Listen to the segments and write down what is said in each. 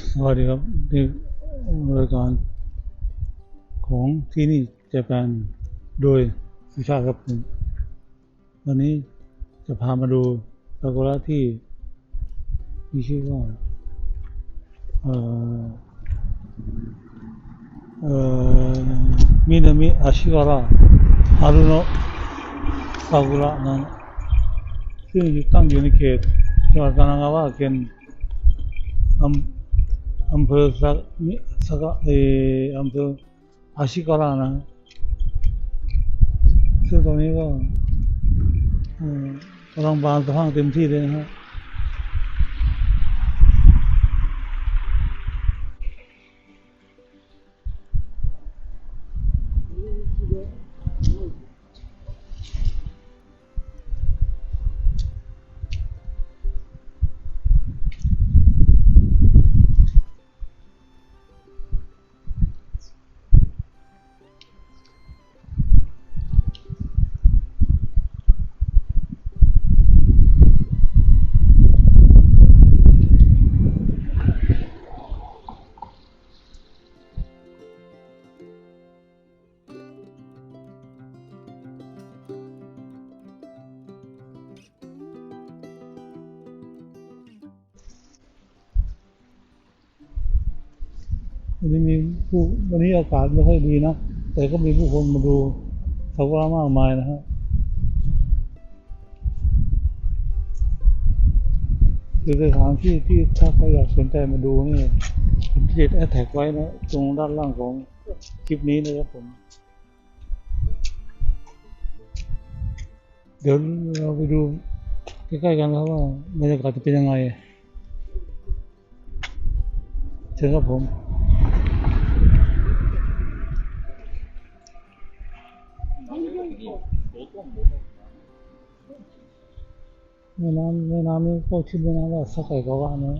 สวัสดีครับนี่รายการของที่นี่เจแปนโดยวิชาครับวันนี้จะพามาดูซากุระที่มีชื่อว่าเอ่อเอ่อมินามิอาชิการะฮารุโนะซากุระนั้นซึ่งอยู่ตั้งอยู่ในเขตจังหวัดกาญจนบุรีเขตอำ อำเภอสักมิสักเอออำเภออาชิกาลานะซึ่งตรงนี้ก็อ่อกำลังบานสะพังเต็มที่เลยนะฮะ วันนี้มีผู้วันนี้อากาศไม่ค่อยดีนะ แต่ก็มีผู้คนมาดูซากุระมากมายนะฮะคือสถานที่ที่ถ้าใครอยากสนใจมาดูนี่ผมติดแอดแท็กไว้นะ ตรงด้านล่างของคลิปนี้นะครับผม เดี๋ยวเราไปดูใกล้ๆกันครับว่าบรรยากาศจะเป็นยังไงเชิญครับผม แม่น้ำแม่น้ำนี้ก็ชื่อแม่น้ำว่าสกายกาวะนะ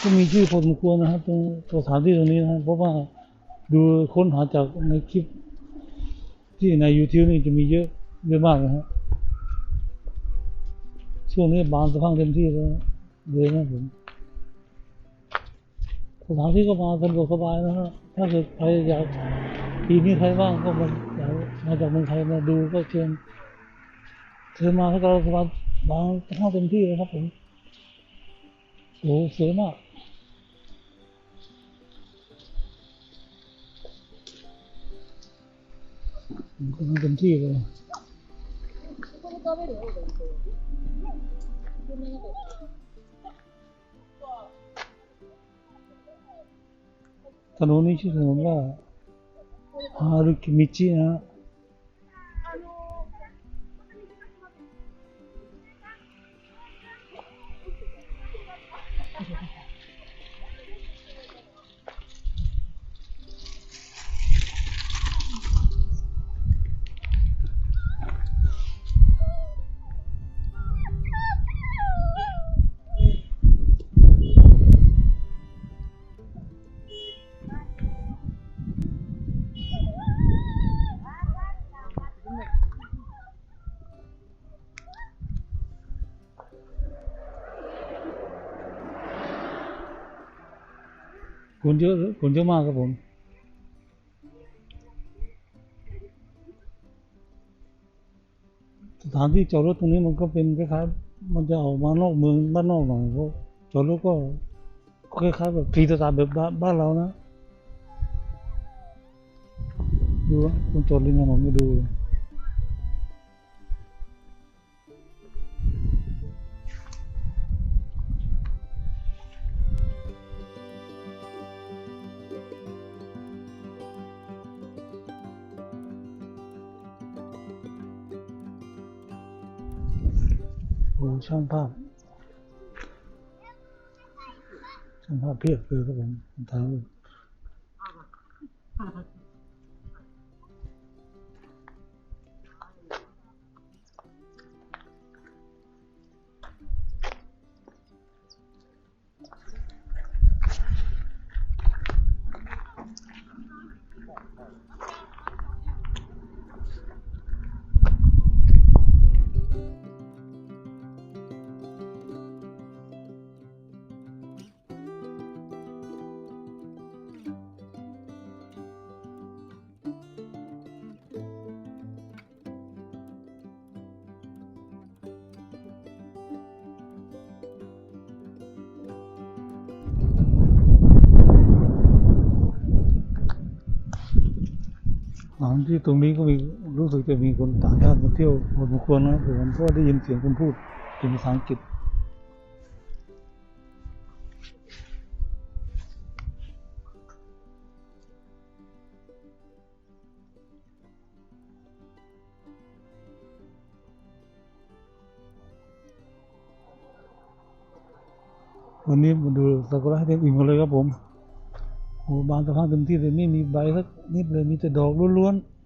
ก็มีชื่อพอสมควรนะครับตรงสถานที่ตรงนี้นะครับเพราะว่าดูค้นหาจากในคลิป ที่ใน YouTube นี่จะมีเยอะเยอะมากนะฮะช่วงนี้บานสะพรั่งเต็มที่เลยเลยนะผม สถานที่ก็มาสะดวกสบายนะฮะ ถ้าเกิดใครอยากปีนี้ใครว่างก็มาอยากมาจากเมืองไทยมาดูก็เชิญเชิญมาให้เราสบายบางห้าเต็มที่เลยครับผมโอ้โหสวยมากก็เต็มที่เลย ここも食べるよ、 お弁当。有名 คนเยอะคนเยอะมากครับผม สถานที่จอดรถตรงนี้มันก็เป็นคล้ายๆมันจะออกมานอกเมืองบ้านนอกหน่อยเพราะจอดรถก็คล้ายๆแบบฟรีสไตล์แบบบ้านบ้านเรานะ ดูนะตรงจอดริมถนนมาดู ช่างภาพช่างภาพเพียบเลยครับผมถ่าย รูปทั้งที่ตรงนี้ก็มีรู้สึกจะมีคนต่างชาติมาเที่ยวพอสมควรนะครับผมเพราะได้ยินเสียงคนพูดเป็นภาษาอังกฤษวันนี้มาดูซากุระให้เต็มอิ่มกันเลยครับผม โอ้บานสะพรั่งเต็มที่เลยไม่มีใบสักนิดเลยมีแต่ดอกล้วนๆ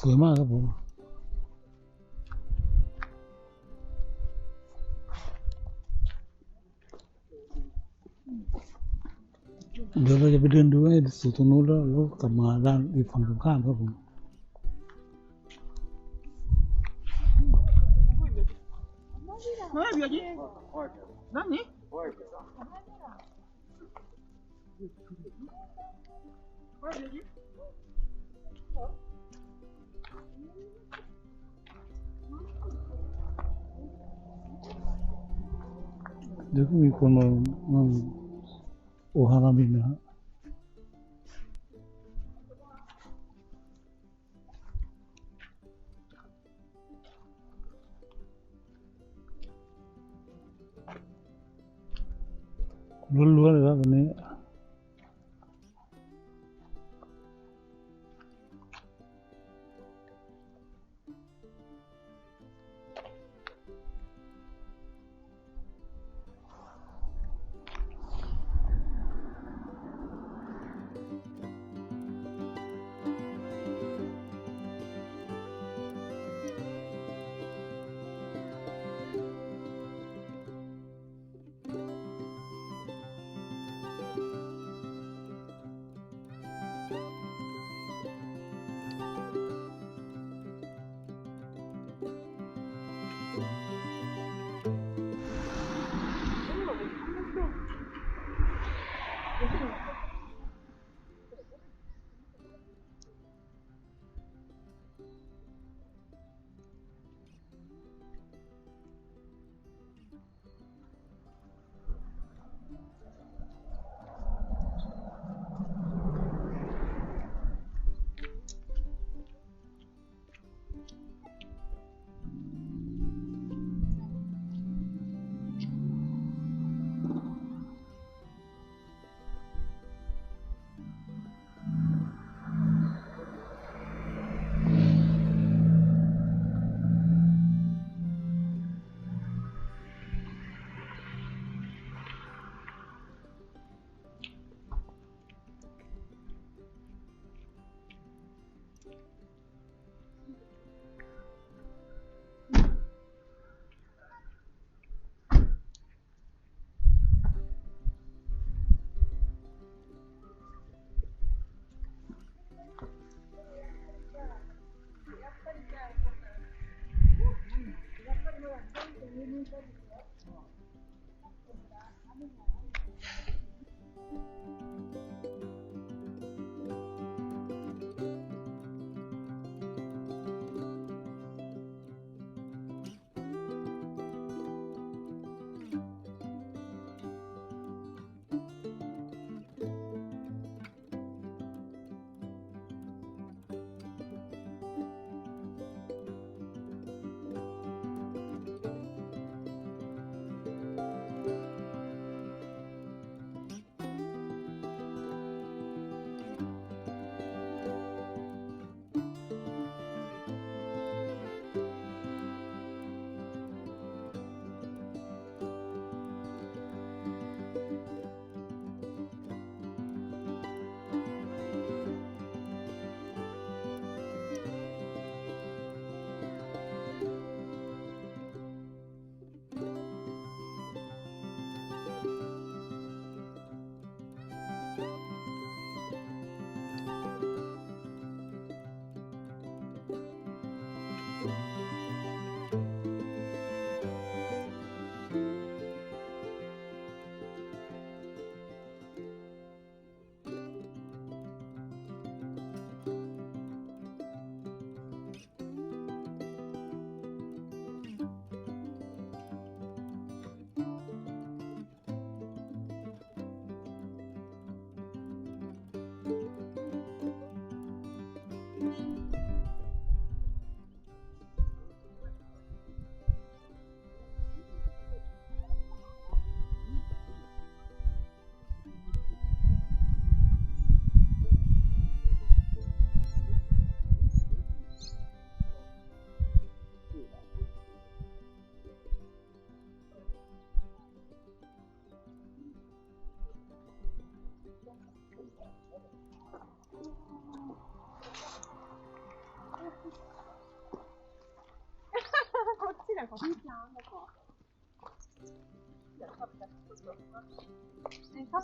สวยมากครับผมเดี๋ยวเราจะไปเดินดูให้สู่ตรงนู้นแล้วแล้วกลับมาด้านอีกฝั่งตรงข้ามครับผม何特にこの、うん、お花見が。ルルワ。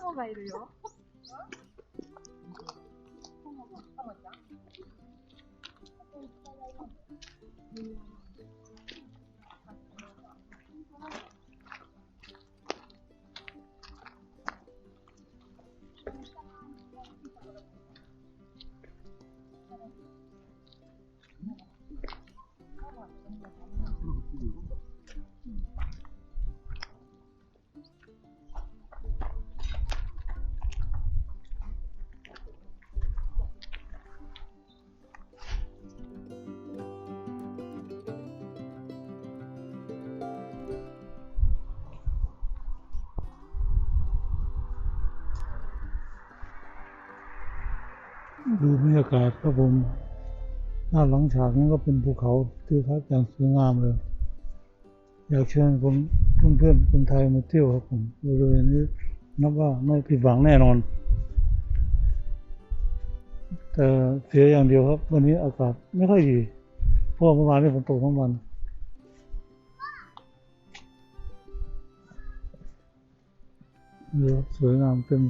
モがいるよ。 ดูบรรยากาศครับผมด้าหลังฉากนี้ก็เป็นภูเขาทิวทัศน์อย่างสวยงามเลย อยากเชิญคนเพื่อนๆคนไทยมาเที่ยวครับผมบริเวณนี้นับว่าไม่ผิดหวังแน่นอน แต่เสียอย่างเดียวครับ วันนี้อากาศไม่ค่อยดีเพราะเมื่อวานนี้ฝนตกทั้งวันเรือสวยงามเต็ม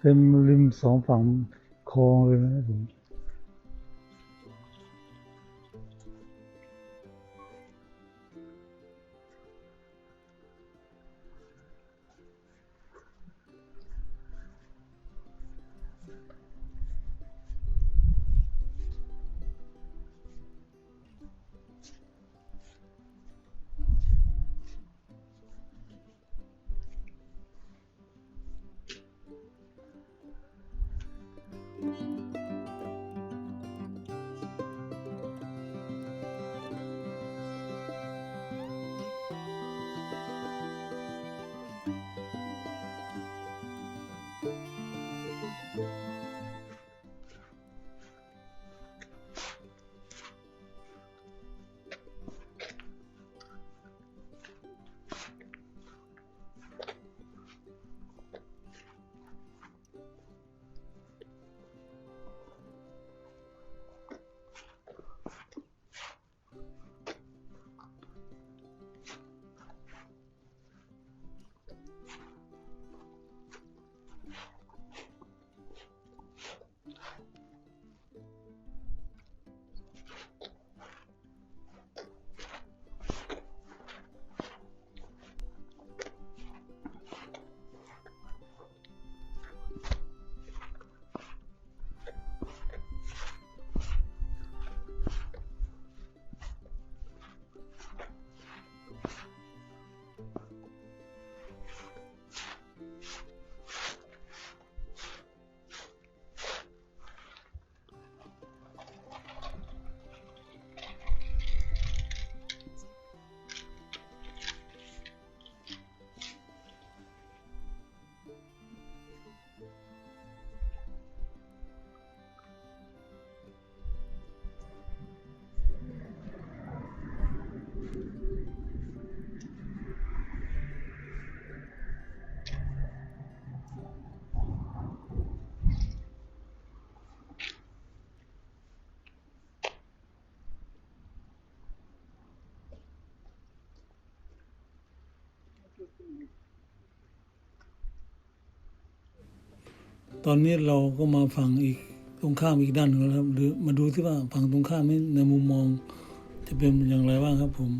เต็มริมสองฝั่ง ค ตอนนี้เราก็มาฝั่งอีกตรงข้ามอีกด้านหนึ่งแล้วครับหรือมาดูที่ว่าฝั่งตรงข้ามนี้ในมุมมองจะเป็นอย่างไรบ้างครับผม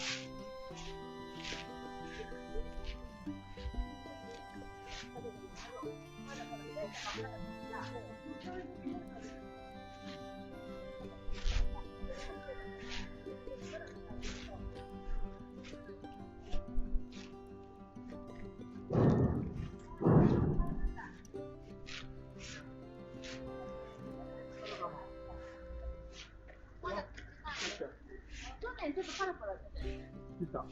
enough. た。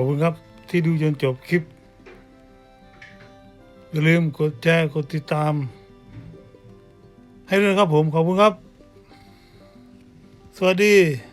อบคุณครับที่ดูจนจบคลิป อย่าลืมกดแชร์กดติดตาม ให้ด้วยครับผมขอบคุณครับ สวัสดี